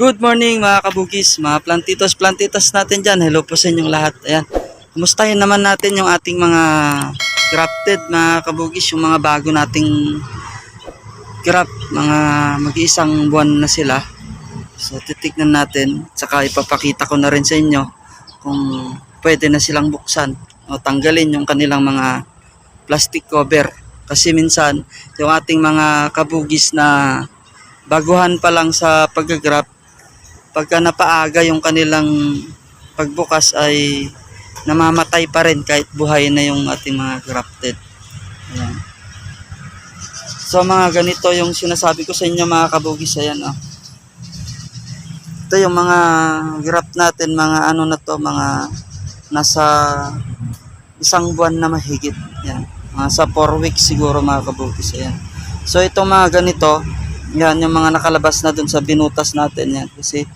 Good morning mga kabugis, mga plantitos, plantitas natin dyan. Hello po sa inyong lahat. Ayan. Kumustahin naman natin yung ating mga grafted mga kabugis, yung mga bago nating graft, mga mag-iisang buwan na sila. So titignan natin, saka ipapakita ko na rin sa inyo kung pwede na silang buksan o tanggalin yung kanilang mga plastic cover. Kasi minsan, yung ating mga kabugis na baguhan pa lang sa pag-graft, pagka napaaga yung kanilang pagbukas ay namamatay pa rin kahit buhay na yung ating mga grafted. Ayan. So mga ganito yung sinasabi ko sa inyo mga kabugis. Ayan oh. Ito yung mga graft natin, mga ano na to, mga nasa isang buwan na mahigit. Ayan. Mga sa 4 weeks siguro mga kabugis. Ayan. So itong mga ganito, yan yung mga nakalabas na dun sa binutas natin yan kasi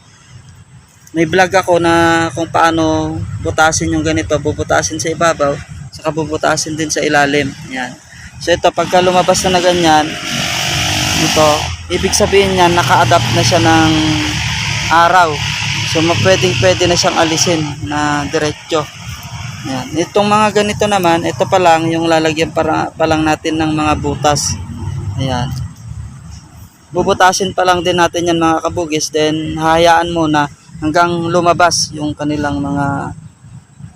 may vlog ako na kung paano butasin yung ganito, bubutasin sa ibabaw, saka bubutasin din sa ilalim. Yan. So ito, pagka lumabas na na ganyan, ito, ibig sabihin niyan, naka-adapt na siya ng araw. So, pwedeng pwede na siyang alisin na diretso. Yan. Itong mga ganito naman, ito pa lang, yung lalagyan para, pa lang natin ng mga butas. Ayan. Bubutasin pa lang din natin yan mga kabugis, then hahayaan muna hanggang lumabas yung kanilang mga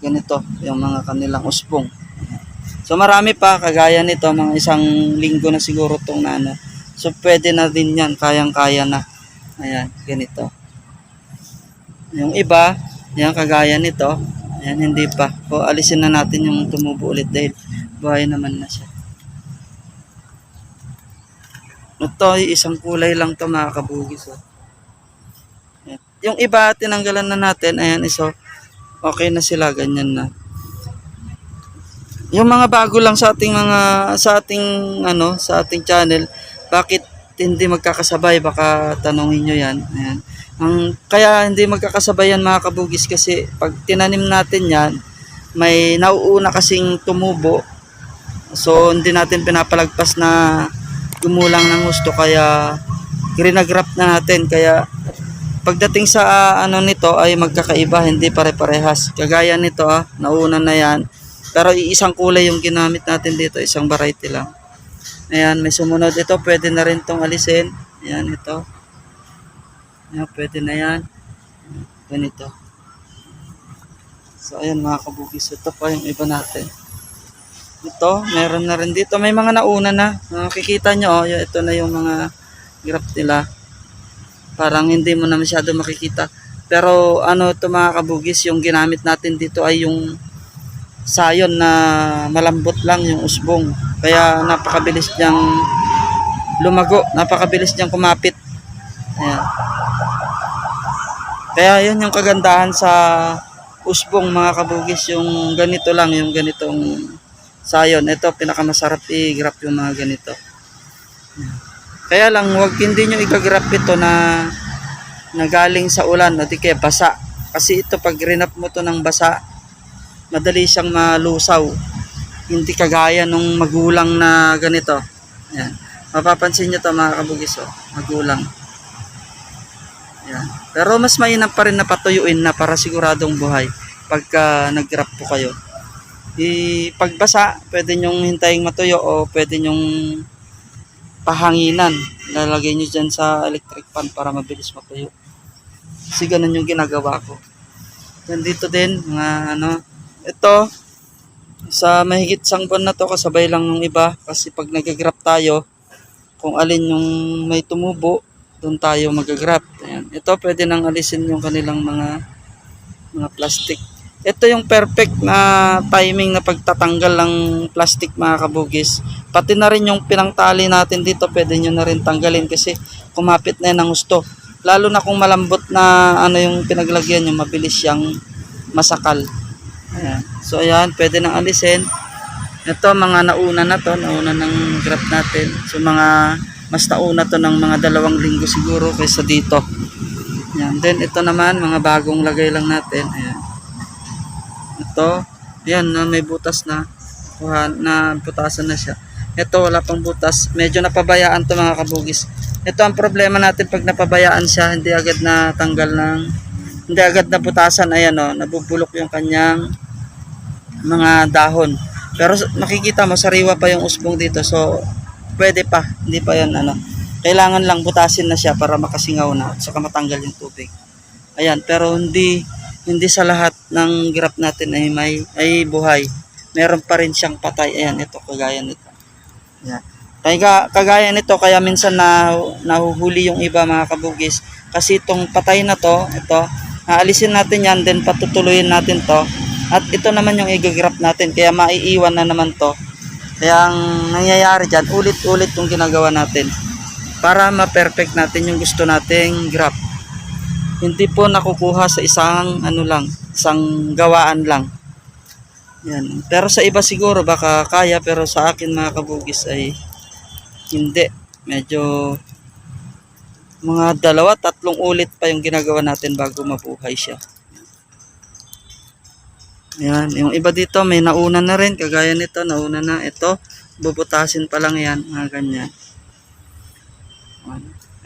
ganito, yung mga kanilang usbong. So marami pa, kagaya nito, mga isang linggo na siguro itong na ano. So pwede na din yan, kayang-kaya na. Ayan, ganito. Yung iba, yan kagaya nito, ayan hindi pa. O alisin na natin yung tumubo ulit dahil buhay naman na siya. Ito, isang kulay lang to mga kabugis. Oh. Yung iba, tinanggalan na natin. Ayan, iso. Okay na sila, ganyan na. Yung mga bago lang sa ating mga sa ating ano, sa ating channel, bakit hindi magkakasabay? Baka tanongin niyo 'yan. Ayan. Ang kaya hindi magkakasabay yan mga kabugis kasi pag tinanim natin 'yan, may nauuna kasing tumubo. So hindi natin pinapalagpas na gumulang ng gusto kaya grinagrap na natin kaya pagdating sa ah, ano nito ay magkakaiba hindi pare-parehas. Kagaya nito ah nauna na yan. Pero iisang kulay yung ginamit natin dito isang variety lang. Ayan may sumunod ito pwede na rin tong alisin. Ayan ito. Ayan, pwede na yan. Ganito. So ayan mga kabugis ito pa yung iba natin. Ito, meron na rin dito. May mga nauna na. Makikita nyo, oh, ito na yung mga graph nila. Parang hindi mo na masyado makikita. Pero ano ito mga kabugis, yung ginamit natin dito ay yung sayon na malambot lang yung usbong. Kaya napakabilis niyang lumago. Napakabilis niyang kumapit. Ayan. Kaya yun yung kagandahan sa usbong mga kabugis. Yung ganito lang, yung ganitong sayon. Ito, pinakamasarap i-grap yung mga ganito. Kaya lang, wag hindi nyo i-grap ito na na galing sa ulan o di kaya basa. Kasi ito, pag rinap mo to ng basa, madali siyang malusaw. Hindi kagaya nung magulang na ganito. Yan. Mapapansin nyo to mga kabugis, oh. magulang. Yan. Pero mas mainam pa rin na patuyuin na para siguradong buhay pagka nag-grap po kayo i pagbasa, pwede nyong hintayin matuyo o pwede nyong pahanginan. Lalagay nyo dyan sa electric fan para mabilis matuyo. Kasi ganun yung ginagawa ko. Then dito din, mga ano, ito, sa mahigit sang buwan na to, kasabay lang ng iba. Kasi pag nag-grap tayo, kung alin yung may tumubo, doon tayo mag-grap. Ayan. Ito, pwede nang alisin yung kanilang mga mga plastic ito yung perfect na timing na pagtatanggal ng plastic mga kabugis. Pati na rin yung pinangtali natin dito, pwede nyo na rin tanggalin kasi kumapit na yan ng gusto. Lalo na kung malambot na ano yung pinaglagyan nyo, mabilis siyang masakal. Ayan. So ayan, pwede nang alisin. Ito mga nauna na to, nauna ng grab natin. So mga mas nauna to ng mga dalawang linggo siguro kaysa dito. Ayan. Then ito naman, mga bagong lagay lang natin. Ayan ito yan na may butas na kuha na butasan na siya ito wala pang butas medyo napabayaan to mga kabugis ito ang problema natin pag napabayaan siya, hindi agad na tanggal ng hindi agad na butasan, ayan o, nabubulok yung kanyang mga dahon. Pero makikita mo, sariwa pa yung usbong dito. So, pwede pa. Hindi pa yan, ano. Kailangan lang butasin na siya para makasingaw na at saka matanggal yung tubig. Ayan, pero hindi hindi sa lahat ng grap natin ay may ay buhay. Meron pa rin siyang patay. Ayan, ito kagaya nito. Ayan. Kaya kagaya nito kaya minsan na nahuhuli yung iba mga kabugis kasi itong patay na to, ito, aalisin natin yan then patutuloyin natin to. At ito naman yung igagrap natin kaya maiiwan na naman to. Kaya ang nangyayari dyan, ulit-ulit yung ginagawa natin para ma-perfect natin yung gusto nating graph. Hindi po nakukuha sa isang ano lang, isang gawaan lang. Yan. Pero sa iba siguro baka kaya pero sa akin mga kabugis ay hindi. Medyo mga dalawa, tatlong ulit pa yung ginagawa natin bago mabuhay siya. Yan, yung iba dito may nauna na rin, kagaya nito, nauna na ito, bubutasin pa lang yan, mga ganyan.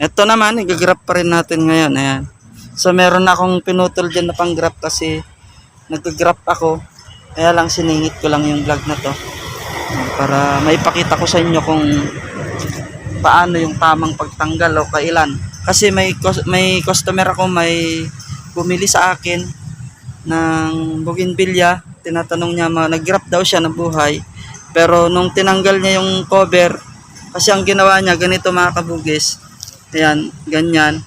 Ito naman, igagrap pa rin natin ngayon, ayan. So meron akong pinutol dyan na pang graph kasi nag-graph ako, kaya lang siningit ko lang yung vlog na to para maipakita ko sa inyo kung paano yung tamang pagtanggal o kailan. Kasi may may customer ako may bumili sa akin ng bougainvillea. Tinatanong niya, nag-grab daw siya ng buhay. Pero nung tinanggal niya yung cover, kasi ang ginawa niya, ganito mga kabugis. Ayan, ganyan.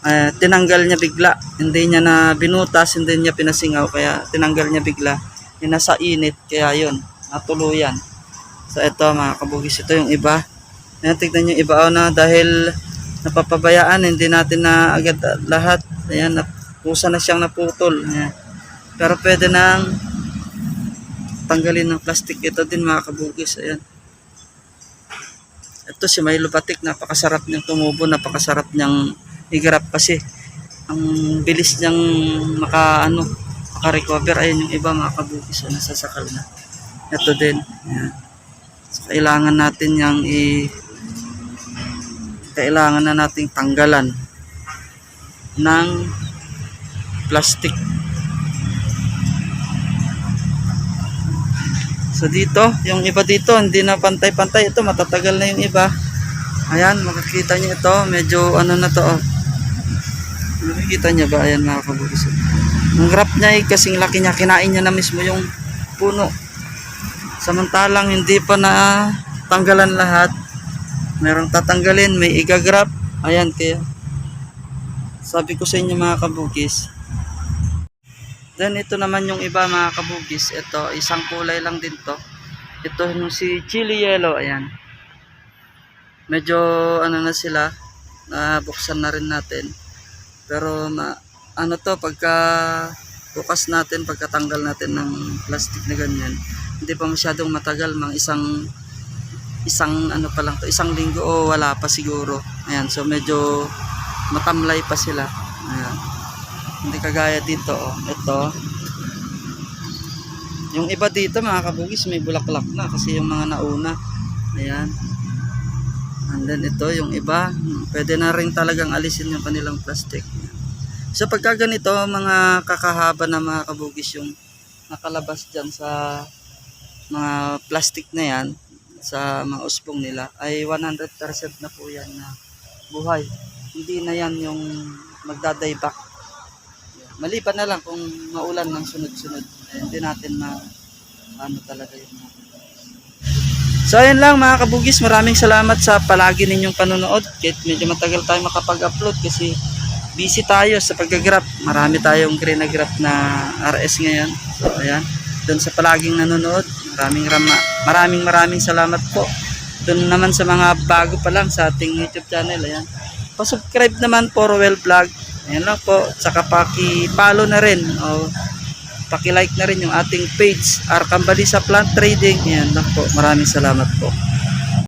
Eh, tinanggal niya bigla. Hindi niya na binutas, hindi niya pinasingaw. Kaya tinanggal niya bigla. Yung nasa init, kaya yun, natuluyan. So ito mga kabugis, ito yung iba. Ayan, tignan yung iba oh, na dahil napapabayaan, hindi natin na agad lahat. Ayan, napusa na siyang naputol. Ayan. Pero pwede nang tanggalin ng plastic ito din mga kabugis. Ayan. Ito si Milo Batik, napakasarap niyang tumubo, napakasarap niyang igarap kasi. Ang bilis niyang maka, ano, maka-recover. Ayan yung iba mga kabugis, oh, nasasakal na. Ito din. So, kailangan natin yang i kailangan na nating tanggalan ng plastic. So dito, yung iba dito hindi na pantay-pantay ito, matatagal na yung iba. Ayan, makikita niyo ito, medyo ano na to. Oh. Makikita niyo ba? Ayan mga kabugis. Ang graph niya ay kasing laki niya, kinain niya na mismo yung puno. Samantalang hindi pa na tanggalan lahat. Merong tatanggalin, may igagrap. Ayan kaya. Sabi ko sa inyo mga kabugis. Then ito naman yung iba mga kabugis. Ito, isang kulay lang din to. Ito yung si chili yellow. Ayan. Medyo ano na sila. Nabuksan na rin natin. Pero ma, ano to pagka bukas natin, pagkatanggal natin ng plastic na ganyan, hindi pa masyadong matagal, mga isang isang ano pa lang to, isang linggo o wala pa siguro. Ayan, so medyo matamlay pa sila. Ayan. Hindi kagaya dito, oh. Ito. Yung iba dito mga kabugis may bulaklak na kasi yung mga nauna. Ayan. And then ito yung iba, pwede na rin talagang alisin yung kanilang plastic. So pagka ganito, mga kakahaba na mga kabugis yung nakalabas dyan sa mga plastic na yan, sa mga usbong nila, ay 100% na po yan na buhay. Hindi na yan yung magdaday back. Maliban na lang kung maulan ng sunod-sunod. Eh, hindi natin ma ano talaga yung So ayun lang mga kabugis, maraming salamat sa palagi ninyong panonood. Kahit medyo matagal tayo makapag-upload kasi busy tayo sa pag-graph. Marami tayong green na graph na RS ngayon. So ayan, doon sa palaging nanonood, maraming rama, maraming maraming salamat po. Doon naman sa mga bago pa lang sa ating YouTube channel, ayan. Pa-subscribe naman po Roel Vlog. Ayan lang po, saka paki-follow na rin o paki-like na rin yung ating page Arcambalisa Plant Trading. Ayan lang po. Maraming salamat po.